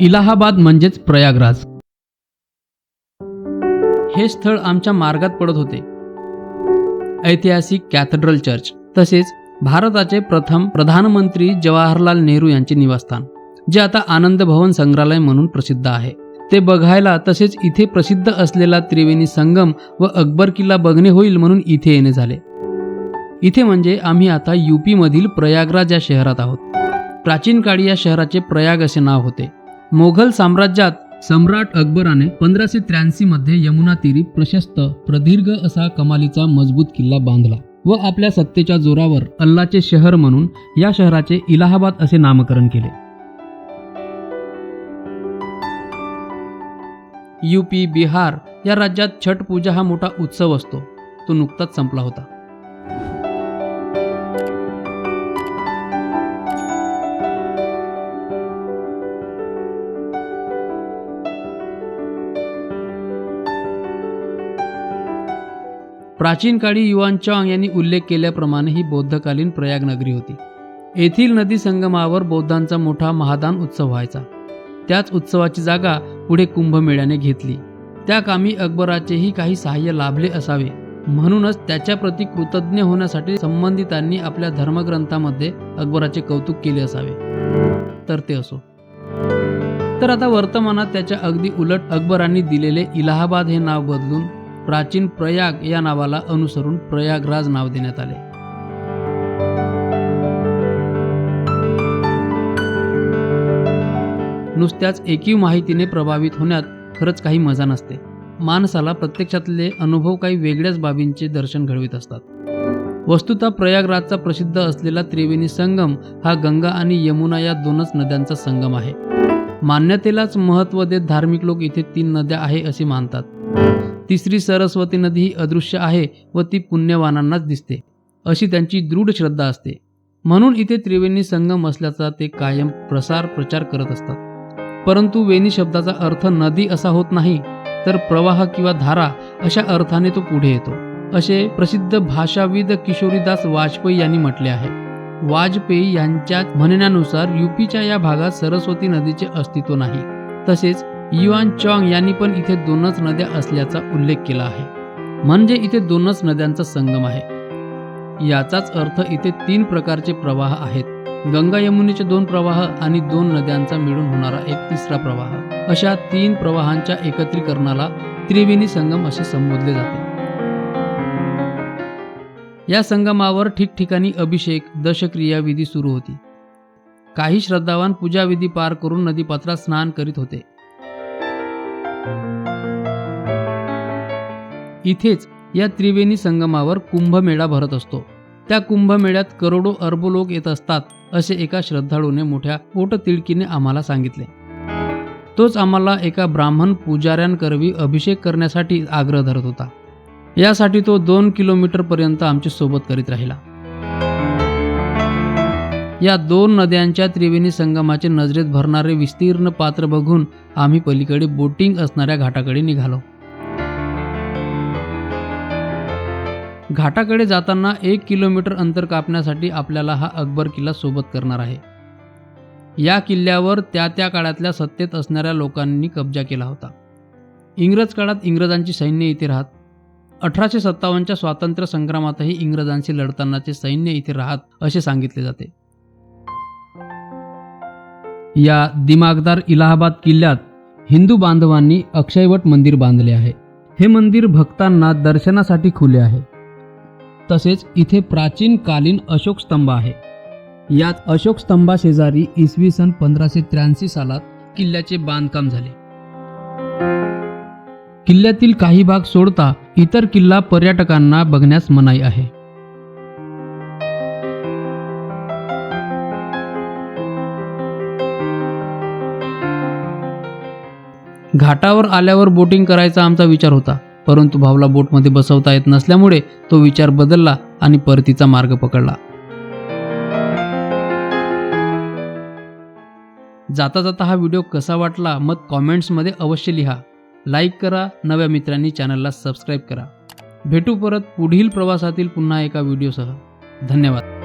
इलाहाबाद म्हणजेच प्रयागराज. हे स्थळ आमच्या मार्गात पडत होते. ऐतिहासिक कॅथेड्रल चर्च तसेच भारताचे प्रथम प्रधानमंत्री जवाहरलाल नेहरू यांचे निवासस्थान जे आता आनंद भवन संग्रहालय म्हणून प्रसिद्ध आहे. ते बघायला तसेच इथे प्रसिद्ध असलेला त्रिवेणी संगम व अकबर किल्ला बघणे होईल म्हणून इथे येणे झाले. इथे म्हणजे आम्ही आता यूपीमधील प्रयागराज या शहरात आहोत. प्राचीन काळी या शहराचे प्रयाग असे नाव होते. मोघल साम्राज्यात सम्राट अकबराने पंधराशे त्र्याऐंशी मध्ये यमुना तीरी प्रशस्त प्रदीर्घ असा कमालीचा मजबूत किल्ला बांधला व आपल्या सत्तेच्या जोरावर अल्लाचे शहर म्हणून या शहराचे इलाहाबाद असे नामकरण केले. यूपी बिहार या राज्यात छठ पूजा हा मोठा उत्सव असतो. तो नुकताच संपला होता. प्राचीन काळी युआन चॉंग यांनी उल्लेख केल्याप्रमाणे ही बौद्धकालीन प्रयाग नगरी होती. येथील नदी संगमावर बौद्धांचा मोठा महादान उत्सव व्हायचा. त्याच उत्सवाची जागा पुढे कुंभमेळ्याने घेतली. त्या कामी अकबराचेही काही सहाय्य लाभले असावे. म्हणूनच त्याच्याप्रती कृतज्ञ होण्यासाठी संबंधितांनी आपल्या धर्मग्रंथामध्ये अकबराचे कौतुक केले असावे. तर ते असो. तर आता वर्तमानात त्याच्या अगदी उलट अकबरांनी दिलेले इलाहाबाद हे नाव बदलून प्राचीन प्रयाग या नावाला अनुसरून प्रयागराज नाव देण्यात आले. नुसत्याच एकीव माहितीने प्रभावित होण्यात खरंच काही मजा नसते. माणसाला प्रत्यक्षातले अनुभव काही वेगळ्याच बाबींचे दर्शन घडवित असतात. वस्तुतः प्रयागराजचा प्रसिद्ध असलेला त्रिवेणी संगम हा गंगा आणि यमुना या दोनच नद्यांचा संगम आहे. मान्यतेलाच महत्त्व देत धार्मिक लोक इथे तीन नद्या आहे असे मानतात. तिसरी सरस्वती नदी ही अदृश्य आहे व ती पुण्यवानांनाच दिसते. अशी त्यांची दृढ श्रद्धा असते. म्हणून इथे त्रिवेणी संगम असल्याचा ते कायम प्रसार प्रचार करत असतात. परंतु वेणी शब्दाचा अर्थ नदी असा होत नाही तर प्रवाह किंवा धारा अशा अर्थाने तो पुढे येतो. असे प्रसिद्ध भाषाविद किशोरीदास वाजपेयी यांनी म्हटले आहे. वाजपेयी यांच्या म्हणण्यानुसार युपीच्या या भागात सरस्वती नदीचे अस्तित्व नाही. तसेच युआन चॉंग यांनी पण इथे दोनच नद्या असल्याचा उल्लेख केला आहे. म्हणजे इथे दोनच नद्यांचा संगम आहे. याचाच अर्थ इथे तीन प्रकारचे प्रवाह आहेत. गंगा यमुनेचे दोन प्रवाह आणि दोन नद्यांचा मिळून होणारा एक तिसरा प्रवाह. अशा तीन प्रवाहांच्या एकत्रीकरणाला त्रिवेणी संगम असे संबोधले जाते. या संगमावर ठिकठिकाणी अभिषेक दशक्रिया विधी सुरू होती. काही श्रद्धावान पूजाविधी पार करून नदीपात्रात स्नान करीत होते. इथेच या त्रिवेणी संगमावर कुंभमेळा भरत असतो. त्या कुंभमेळ्यात करोडो अरबो लोक येत असतात असे एका श्रद्धाळूने मोठ्या पोटतिळकीने आम्हाला सांगितले. तोच आम्हाला एका ब्राह्मण पुजाऱ्यांकरवी अभिषेक करण्यासाठी आग्रह धरत होता. यासाठी तो दोन किलोमीटरपर्यंत आमची आमच्यासोबत करीत राहिला. या दोन नद्यांच्या त्रिवेणी संगमाचे नजरेत भरणारे विस्तीर्ण पात्र बघून आम्ही पलीकडे बोटिंग असणाऱ्या घाटाकडे निघालो. घाटाकडे जाताना एक किलोमीटर अंतर कापण्यासाठी आपल्याला हा अकबर किल्ला सोबत करणार आहे. या किल्ल्यावर त्या त्या काळातल्या सत्तेत असणाऱ्या लोकांनी कब्जा केला होता. इंग्रज काळात इंग्रजांची सैन्य इथे राहत अठराशे सत्तावन्नच्या स्वातंत्र्य संग्रामातही इंग्रजांशी लढतानाचे सैन्य इथे राहत असे सांगितले जाते. या दिमागदार इलाहाबाद किल्ल्यात हिंदू बांधवांनी अक्षयवट मंदिर बांधले आहे. हे मंदिर भक्तांना दर्शनासाठी खुले आहे. तसेच इथे प्राचीन कालीन अशोक स्तंभ आहे. यात अशोक स्तंभाशेजारी इसवी सन पंधराशे त्र्याऐंशी सालात किल्ल्याचे बांधकाम झाले. किल्ल्यातील काही भाग सोडता इतर किल्ला पर्यटकांना बघण्यास मनाई आहे. घाटावर आल्यावर बोटिंग करायचा आमचा विचार होता. परंतु भाऊला बोटमध्ये बसवता येत नसल्यामुळे तो विचार बदलला आणि परतीचा मार्ग पकडला. जाता जाता हा व्हिडिओ कसा वाटला मग कॉमेंट्समध्ये अवश्य लिहा. लाईक करा नव्या मित्रांनी चॅनलला सबस्क्राईब करा. भेटू परत पुढील प्रवासातील पुन्हा एका व्हिडिओसह. धन्यवाद.